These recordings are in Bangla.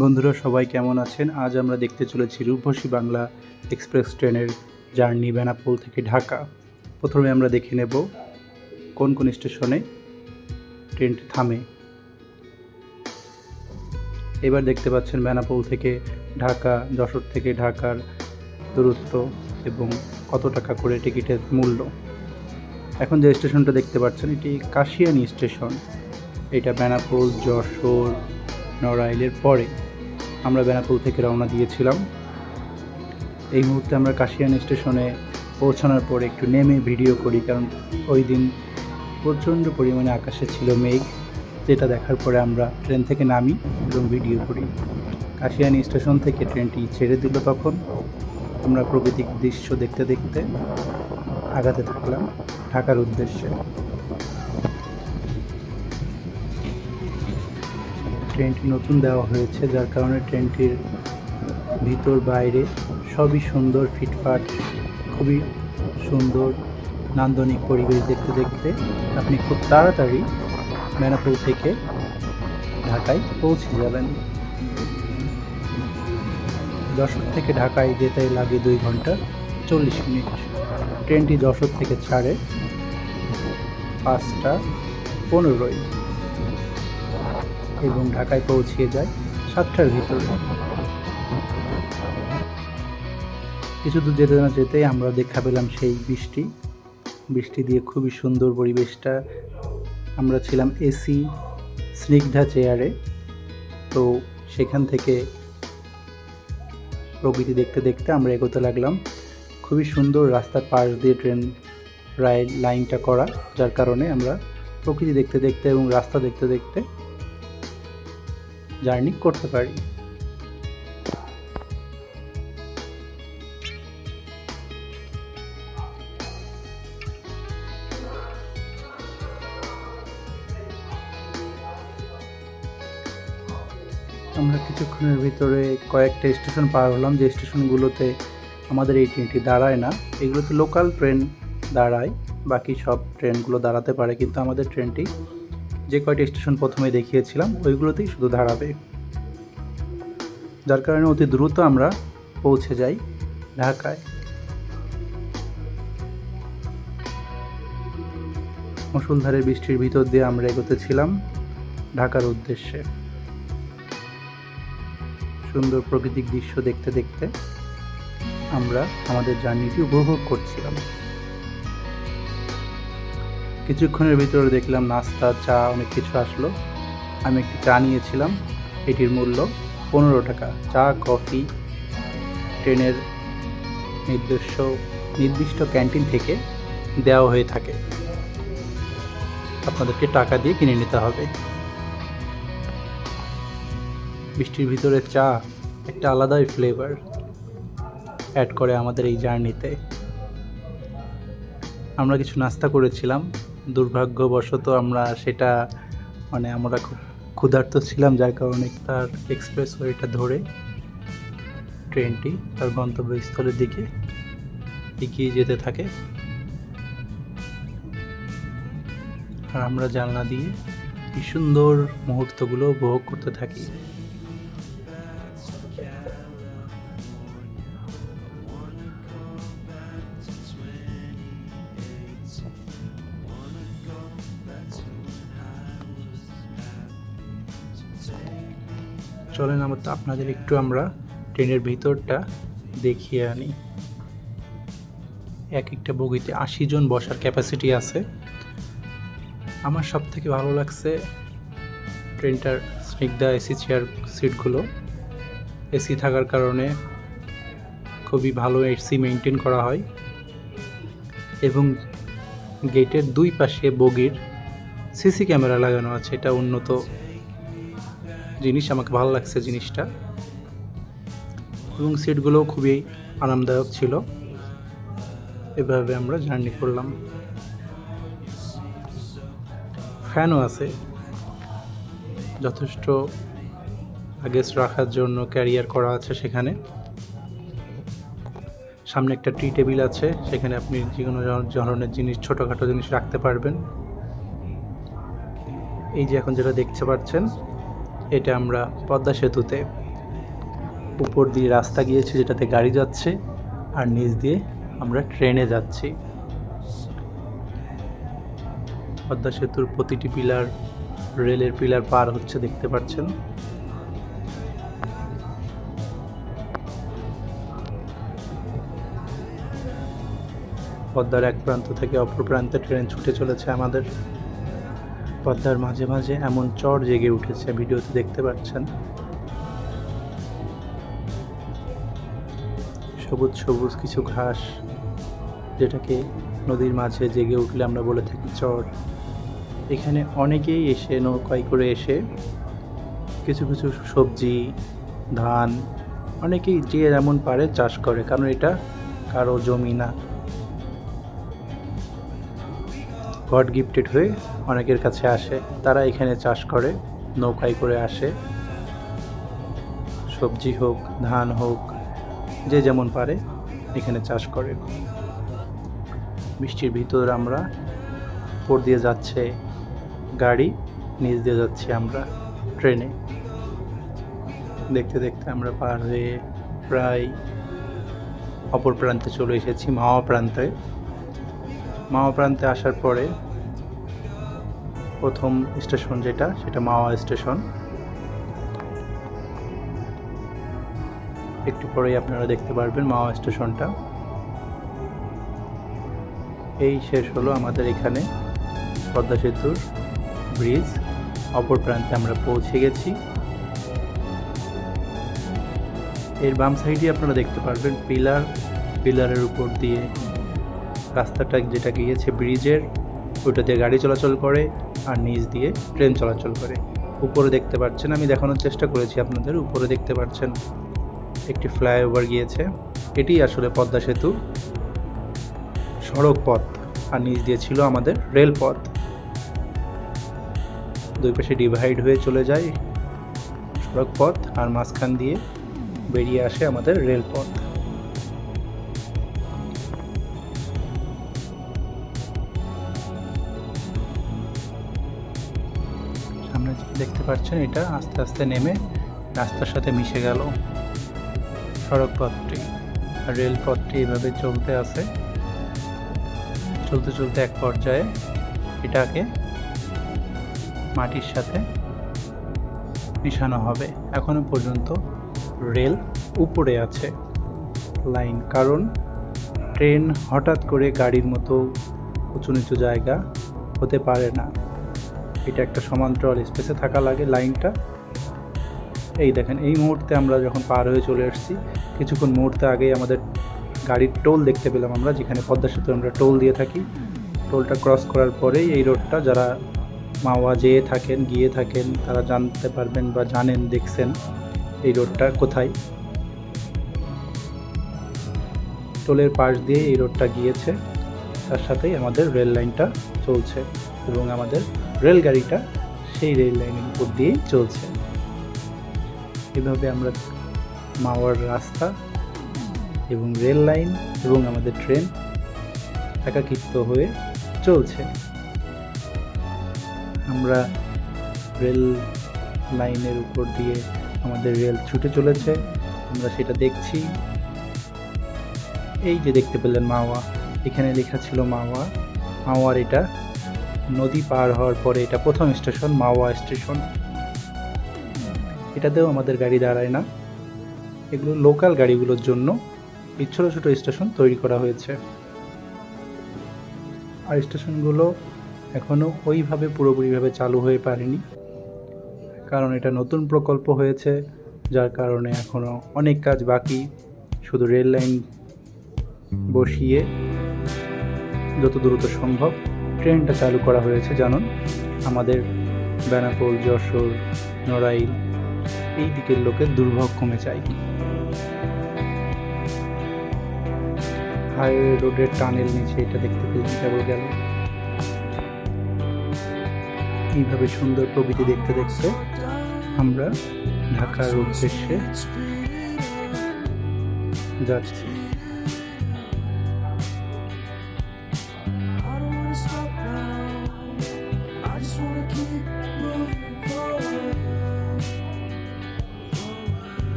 বন্ধুরা, সবাই কেমন আছেন? আজ আমরা দেখতে চলেছি রূপসী বাংলা এক্সপ্রেস ট্রেনের জার্নি বেনাপোল থেকে ঢাকা। প্রথমে আমরা দেখে নেব কোন কোন স্টেশনে ট্রেনটি থামে। এবার দেখতে পাচ্ছেন বেনাপোল থেকে ঢাকা, যশোর থেকে ঢাকার দূরত্ব এবং কত টাকা করে টিকিটের মূল্য। এখন যে স্টেশনটা দেখতে পাচ্ছেন, এটি কাশিয়ানি স্টেশন। এটা বেনাপোল, যশোর নড়াইলের পরে আমরা বেনাপোল থেকে রওনা দিয়েছিলাম। এই মুহূর্তে আমরা কাশিয়ান স্টেশনে পৌঁছানোর পরে একটু নেমে ভিডিও করি, কারণ ওই দিন প্রচণ্ড পরিমাণে আকাশে ছিল মেঘ, যেটা দেখার পরে আমরা ট্রেন থেকে নামি এবং ভিডিও করি। কাশিয়ানি স্টেশন থেকে ট্রেনটি ছেড়ে দিল তখন। আমরা প্রকৃতিক দৃশ্য দেখতে দেখতে আগাতে থাকলাম ঢাকার উদ্দেশ্যে। ট্রেনটি নতুন দেওয়া হয়েছে, যার কারণে ট্রেনটির ভিতর বাইরে সবই সুন্দর, ফিটফাট, খুবই সুন্দর, নান্দনিক পরিবেশ দেখতে দেখতে আপনি খুব তাড়াতাড়ি বেনাপুর থেকে ঢাকায় পৌঁছে যাবেন। যশোর থেকে ঢাকায় যেতে লাগে দুই ঘণ্টা চল্লিশ মিনিট। ট্রেনটি যশোর থেকে ছাড়ে পাঁচটা পনেরোই এবং ঢাকায় পৌঁছিয়ে যায় সাতটার ভিতরে। কিছু দূর যেতে না যেতেই আমরা দেখা পেলাম সেই বৃষ্টি। বৃষ্টি দিয়ে খুবই সুন্দর পরিবেশটা। আমরা ছিলাম এসি স্নিগ্ধা চেয়ারে। তো সেখান থেকে প্রকৃতি দেখতে দেখতে আমরা এগোতে লাগলাম। খুবই সুন্দর রাস্তার পাশ দিয়ে ট্রেন রাইল লাইনটা করা, যার কারণে আমরা প্রকৃতি দেখতে দেখতে এবং রাস্তা দেখতে দেখতে জার্নি করতে পারি। আমরা কিছুক্ষণের ভিতরে কয়েকটা স্টেশন পার হলাম, যে স্টেশনগুলোতে আমাদের এই ট্রেনটি দাঁড়ায় না। এগুলোতে লোকাল ট্রেন দাঁড়ায়, বাকি সব ট্রেনগুলো দাঁড়াতে পারে, কিন্তু আমাদের ট্রেনটি যে কয়টি স্টেশন প্রথমে দেখিয়েছিলাম, ওইগুলোতেই শুধু দাঁড়াবে। যার কারণে অতি দ্রুত আমরা পৌঁছে যাই ঢাকায়। মুসুলধারে বৃষ্টির ভিতর দিয়ে আমরা এগোতেছিলাম ঢাকার উদ্দেশ্যে। সুন্দর প্রাকৃতিক দৃশ্য দেখতে দেখতে আমরা আমাদের জার্নিটি উপভোগ করছিলাম। কিছুক্ষণের ভিতরে দেখলাম নাস্তা, চা, অনেক কিছু আসলো। আমি একটি চা নিয়েছিলাম। এটির মূল্য পনেরো টাকা। চা, কফি, ট্রেনের নির্দিষ্ট নির্দিষ্ট ক্যান্টিন থেকে দেওয়া হয়ে থাকে। আপনাদেরকে টাকা দিয়ে কিনে নিতে হবে। বৃষ্টির ভিতরে চা একটা আলাদাই ফ্লেভার অ্যাড করে আমাদের এই জার্নিতে আমরা কিছু নাস্তা করেছিলাম। দুর্ভাগ্যবশত আমরা সেটা মানে আমরা খুব ক্ষুধার্ত ছিলাম, যার কারণে তার এক্সপ্রেস ওয়েটা ধরে ট্রেনটি তার গন্তব্যস্থলের দিকে এগিয়ে যেতে থাকে। আর আমরা জানলা দিয়ে কি সুন্দর মুহূর্তগুলো উপভোগ করতে থাকি। চলেন আমার আপনাদের একটু আমরা ট্রেনের ভিতরটা দেখিয়ে আনি। এক একটা বগিতে আশি জন বসার ক্যাপাসিটি আছে। আমার সব থেকে ভালো লাগছে ট্রেনটার স্নিগ্ধা এসি চেয়ার সিটগুলো। এসি থাকার কারণে খুবই ভালো এসি মেনটেন করা হয়। এবং গেটের দুই পাশে বগির সিসি ক্যামেরা লাগানো আছে, এটা উন্নত জিনিস, আমাকে ভালো লাগছে জিনিসটা। এবং সিটগুলোও খুবই আরামদায়ক ছিল। এভাবে আমরা জার্নি করলাম। ফ্যানও আছে। যথেষ্ট লাগেজ রাখার জন্য ক্যারিয়ার করা আছে সেখানে। সামনে একটা টি টেবিল আছে, সেখানে আপনি যে কোনো ধরনের জিনিস, ছোটোখাটো জিনিস রাখতে পারবেন। এই যে এখন যেটা দেখতে পাচ্ছেন এটা আমরা পদ্মা সেতুতে উপর দিয়ে রাস্তা গিয়েছে যেটাতে গাড়ি যাচ্ছে আর নিচ দিয়ে আমরা ট্রেনে যাচ্ছি। পদ্মা সেতুর প্রতিটি পিলার, রেলের পিলার পার হচ্ছে দেখতে পাচ্ছেন। পদ্মার এক প্রান্ত থেকে অপর প্রান্তে ট্রেন ছুটে চলেছে আমাদের। পদ্মার মাঝে মাঝে এমন চর জেগে উঠেছে, ভিডিওতে দেখতে পাচ্ছেন। সবুজ সবুজ কিছু ঘাস, যেটাকে নদীর মাঝে জেগে উঠলে আমরা বলে থাকি চর। এখানে অনেকেই এসে নৌকায় করে এসে কিছু কিছু সবজি, ধান, অনেকেই যে যেমন পারে চাষ করে, কারণ এটা কারও জমি না। গড গিফটেড হয়ে অনেকের কাছে আসে। তারা এখানে চাষ করে, নৌকায় করে আসে। সবজি হোক, ধান হোক, যে যেমন পারে এখানে চাষ করে। বৃষ্টির ভিতর আমরা উপর দিয়ে যাচ্ছে গাড়ি, নিচ দিয়ে যাচ্ছি আমরা ট্রেনে। দেখতে দেখতে আমরা পার হয়ে প্রায় অপর প্রান্তে চলে এসেছি মাওয়া প্রান্তে মাওয়া প্রান্তে আসার পরে প্রথম স্টেশন যেটা, সেটা মাওয়া স্টেশন। একটু পরেই আপনারা দেখতে পারবেন মাওয়া স্টেশনটা। এই শেষ হলো আমাদের এখানে পদ্মা সেতুর ব্রিজ। অপর প্রান্তে আমরা পৌঁছে গেছি। এর বাম সাইডে আপনারা দেখতে পারবেন পিলার। পিলারের উপর দিয়ে রাস্তাটা যেটা গিয়েছে ব্রিজের ওইটা দিয়ে গাড়ি চলাচল করে আর নিচ দিয়ে ট্রেন চলাচল করে। উপরে দেখতে পাচ্ছেন, আমি দেখানোর চেষ্টা করেছি আপনাদের, উপরে দেখতে পাচ্ছেন একটি ফ্লাইওভার গিয়েছে। এটি আসলে পদ্মা সেতু, সড়ক পথ, আর নিচ দিয়ে ছিল আমাদের রেলপথ দুই পাশে ডিভাইড হয়ে চলে যায় সড়ক পথ, আর মাঝখান দিয়ে বেরিয়ে আসে আমাদের রেলপথ পাচ্ছেন এটা আস্তে আস্তে নেমে রাস্তার সাথে মিশে গেল সড়ক পথটি রেলপথটি এভাবে চলতে আছে। চলতে চলতে এক পর্যায়ে এটাকে মাটির সাথে মিশানো হবে। এখনও পর্যন্ত রেল উপরে আছে লাইন, কারণ ট্রেন হঠাৎ করে গাড়ির মতো উঁচু নিচু জায়গা হতে পারে না। এটা একটা সমান্তরাল স্পেসে থাকা লাগে লাইনটা। এই দেখেন, এই মুহূর্তে আমরা যখন পার হয়ে চলে আসছি, কিছুক্ষণ মুহূর্তে আগেই আমাদের গাড়ির টোল দেখতে পেলাম আমরা, যেখানে পদ্মা সেতু আমরা টোল দিয়ে থাকি। টোলটা ক্রস করার পরেই এই রোডটা যারা মাওয়া যেয়ে থাকেন, গিয়ে থাকেন, তারা জানতে পারবেন বা জানেন, দেখছেন এই রোডটা কোথায়। টোলের পাশ দিয়ে এই রোডটা গিয়েছে, তার সাথেই আমাদের রেল লাইনটা চলছে এবং আমাদের রেলগাড়িটা সেই রেল লাইনের উপর দিয়েই চলছে। এভাবে আমরা মাওয়ার রাস্তা এবং রেল লাইন এবং আমাদের ট্রেন একাকিত্ব হয়ে চলছে। আমরা রেল লাইনের উপর দিয়ে আমাদের রেল ছুটে চলেছে। আমরা সেটা দেখছি। এই যে দেখতে পেলেন মাওয়া, এখানে লেখা ছিল মাওয়া। মাওয়ার এটা নদী পার হওয়ার পরে এটা প্রথম স্টেশন, মাওয়া স্টেশন। এটাতেও আমাদের গাড়ি দাঁড়ায় না। এগুলো লোকাল গাড়িগুলোর জন্য এই ছোটো ছোটো স্টেশন তৈরি করা হয়েছে। আর স্টেশনগুলো এখনও ওইভাবে পুরোপুরিভাবে চালু হয়ে পারেনি। কারণ এটা নতুন প্রকল্প হয়েছে, যার কারণে এখনও অনেক কাজ বাকি। শুধু রেল লাইন বসিয়ে যত দ্রুত সম্ভব ট্রেনটা চালু করা হয়েছে, জানুন। আমাদের বেনাপোল, যশোর, নড়াইল, এই দিকের লোকের দুর্ভোগ কমে যায়। হাইওয়ে রোডের টানেল নিচে এটা দেখতে পেলাম কেবল গেল। এইভাবে সুন্দর প্রকৃতি দেখতে দেখতে আমরা ঢাকার উদ্দেশ্যে যাচ্ছি।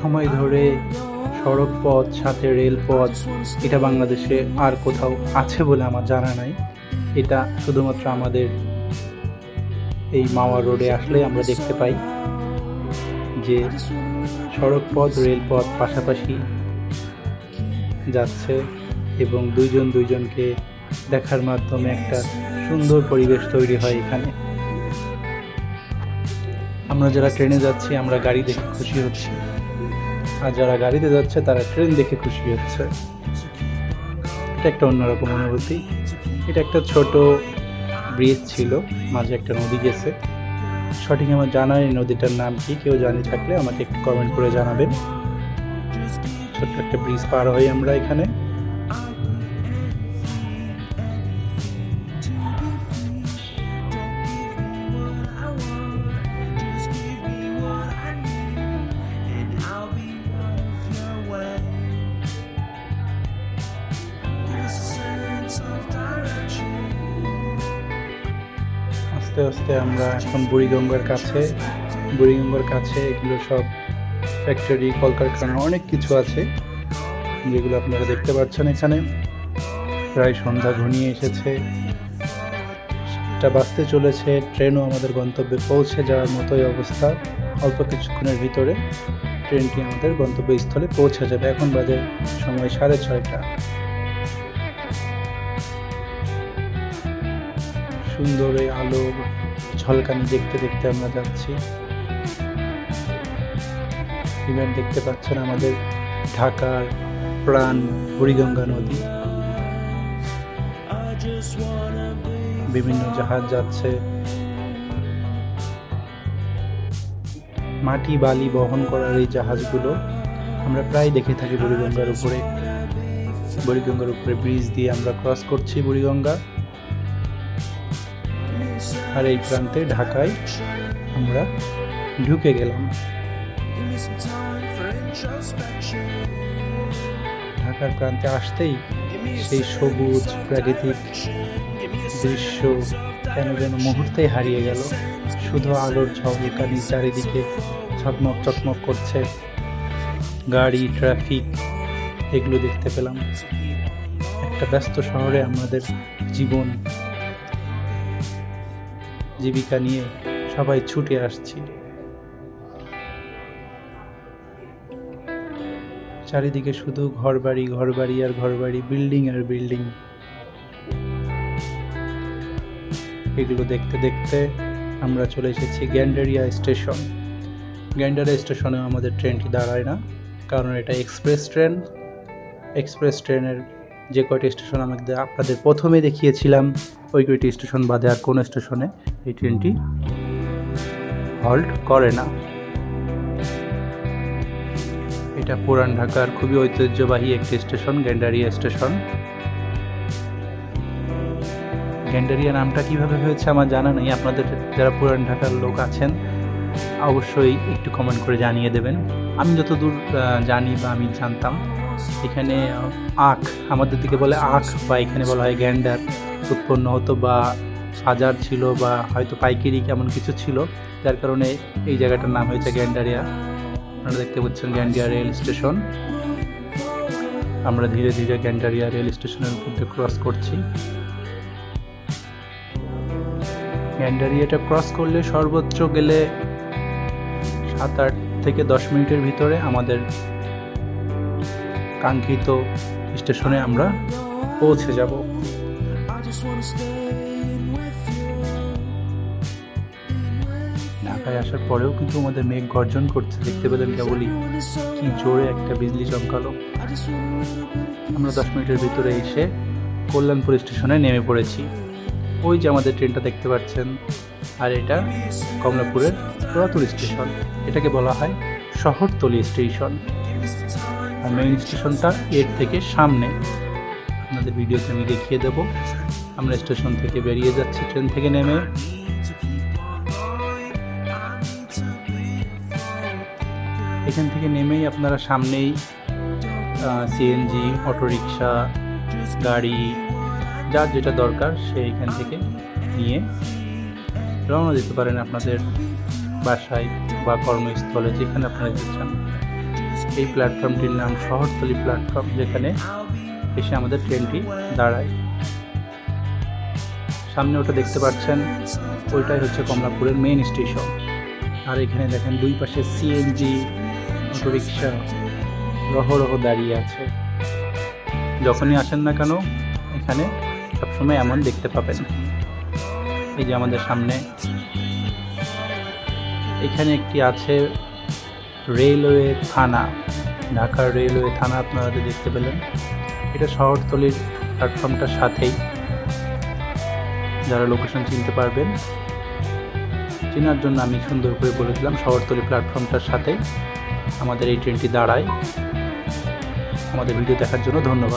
সময় ধরে সড়ক পথ সাথে রেলপথ, এটা বাংলাদেশে আর কোথাও আছে বলে আমার জানা নাই। এটা শুধুমাত্র আমাদের এই মাওয়া রোডে আসলে আমরা দেখতে পাই যে সড়ক পথ রেলপথ পাশাপাশি যাচ্ছে এবং দুইজন দুইজনকে দেখার মাধ্যমে একটা সুন্দর পরিবেশ তৈরি হয় এখানে। আমরা যারা ট্রেনে যাচ্ছি, আমরা গাড়ি দেখে খুশি হচ্ছি। আর যারা গাড়িতে যাচ্ছে, তারা ট্রেন দেখে খুশি হচ্ছে। এটা একটা অন্যরকম অনুভূতি। এটা একটা ছোট ব্রিজ ছিল, মাঝে একটা নদী গেছে। সঠিক আমার জানা এই নদীটার নাম কি, কেউ জানি থাকলে আমাকে একটু কমেন্ট করে জানাবেন। ছোট্ট একটা ব্রিজ পার হই আমরা এখানে। আস্তে আমরা এখন বুড়িগঙ্গার কাছে বুড়িগঙ্গার কাছে এগুলো সব ফ্যাক্টরি কলকারখানা, অনেক কিছু আছে যেগুলো আপনারা দেখতে পাচ্ছেন এখানে। প্রায় সন্ধ্যা ঘনিয়ে এসেছে। এটা বাঁচতে চলেছে, ট্রেনও আমাদের গন্তব্যে পৌঁছে যাওয়ার মতোই অবস্থা। অল্প কিছুক্ষণের ভিতরে ট্রেনটি আমাদের গন্তব্যস্থলে পৌঁছে যাবে। এখন বাজে সময় সাড়ে ছয়টা। সুন্দর আলো ঝলকানি দেখতে দেখতে আমরা যাচ্ছি। এবার দেখতে পাচ্ছেন আমাদের ঢাকার প্রাণ বুড়িগঙ্গা নদী। বিভিন্ন জাহাজ যাচ্ছে। মাটি বালি বহন করার এই জাহাজগুলো আমরা প্রায় দেখে থাকি বুড়িগঙ্গার উপরে। বুড়িগঙ্গার উপরে ব্রিজ দিয়ে আমরা ক্রস করছি বুড়িগঙ্গা। আর এই প্রান্তে ঢাকায় আমরা ঢুকে গেলাম। ঢাকার প্রান্তে আসতেই সেই সবুজ প্রাকৃতিক দৃশ্য কেন যেন মুহূর্তেই হারিয়ে গেল। শুধু আলোর ঝলকানি চারিদিকে ঝকমক চকমক করছে। গাড়ি, ট্রাফিক, এগুলো দেখতে পেলাম। একটা ব্যস্ত শহরে আমাদের জীবন জীবিকা নিয়ে সবাই ছুটে আসছি। চারিদিকে শুধু ঘরবাড়ি ঘরবাড়ি আর ঘরবাড়ি, বিল্ডিং আর বিল্ডিং। এগুলো দেখতে দেখতে আমরা চলে এসেছি গ্যান্ডারিয়া স্টেশন। গ্যান্ডারিয়া স্টেশনেও আমাদের ট্রেনটি দাঁড়ায় না, কারণ এটা এক্সপ্রেস ট্রেন। এক্সপ্রেস ট্রেনের যে কয়টি স্টেশন আমাদের আপনাদের প্রথমে দেখিয়েছিলাম, ওই কয়টি স্টেশন বাদে আর কোনো স্টেশনে এই ট্রেনটি হল্ট করে না। এটা পুরান ঢাকার খুবই ঐতিহ্যবাহী একটি স্টেশন, গ্যান্ডারিয়া স্টেশন। গ্যান্ডারিয়া নামটা কীভাবে হয়েছে আমার জানা নেই। আপনাদের যারা পুরান ঢাকার লোক আছেন অবশ্যই একটু কমেন্ট করে জানিয়ে দেবেন। আমি যতদূর জানি বা আমি জানতাম, এখানে আখ, আমাদের দিকে বলে আখ বা এখানে বলা হয় গ্যান্ডার, উৎপন্ন হতো বা বাজার ছিল বা হয়তো পাইকারি কেমন কিছু ছিল, যার কারণে এই জায়গাটার নাম হয়েছে গ্যান্ডারিয়া। আপনারা দেখতে পাচ্ছেন গ্যান্ডিয়া রেল স্টেশন। আমরা ধীরে ধীরে গ্যান্ডারিয়া রেল স্টেশনের মধ্যে ক্রস করছি। গ্যান্ডারিয়াটা ক্রস করলে সর্বোচ্চ গেলে সাত আট থেকে দশ মিনিটের ভিতরে আমাদের কাঙ্ক্ষিত স্টেশনে আমরা পৌঁছে যাব। ঢাকায় আসার পরেও কিন্তু আমাদের মেঘ গর্জন করছে। দেখতে পেলেন কেবলই কি জোরে একটা বিজলি চমকালো। আমরা দশ মিনিটের ভিতরে এসে কল্যাণপুর স্টেশনে নেমে পড়েছি। ওই যে আমাদের ট্রেনটা দেখতে পাচ্ছেন আর এটা কমলাপুরের পুরাতন স্টেশন। এটাকে বলা হয় শহরতলি স্টেশন। আর মেইন স্টেশনটা এর থেকে সামনে। আপনাদের ভিডিওতে আমি দেখিয়ে দেব। আমরা স্টেশন থেকে বেরিয়ে যাচ্ছি, ট্রেন থেকে নেমে। এখান থেকে নেমেই আপনারা সামনেই সিএনজি অটোরিকশা, গাড়ি, যার যেটা দরকার, সে এখান থেকে নিয়ে রওনা দিতে পারেন আপনাদের বাসায় বা কর্মস্থলে যেখানে আপনারা যেতে চান। এই প্ল্যাটফর্মটির নাম শহরতলি প্ল্যাটফর্ম, যেখানে এসে আমাদের ট্রেনটি দাঁড়ায়। সামনে ওটা দেখতে পাচ্ছেন, ওইটাই হচ্ছে কমলাপুরের মেইন স্টেশন আর এখানে দেখেন দুই পাশে সিএনজি অটোরিকশা রহ দাঁড়িয়ে আছে। যখনই আসেন না কেন, এখানে সবসময় এমন দেখতে পাবেন। এই যে আমাদের সামনে। এখানে একটি আছে রেলওয়ে থানা, ঢাকার রেলওয়ে থানা, আপনারা দেখতে পেলেন। এটা শহরতলির প্ল্যাটফর্মটার সাথেই। যারা লোকেশন চিনতে পারবেন, চেনার জন্য আমি সুন্দর করে বলে দিলাম, শহরতলি প্ল্যাটফর্মটার সাথেই। আমাদের এই ট্রেনটি দাঁড়ায়। আমাদের ভিডিও দেখার জন্য ধন্যবাদ।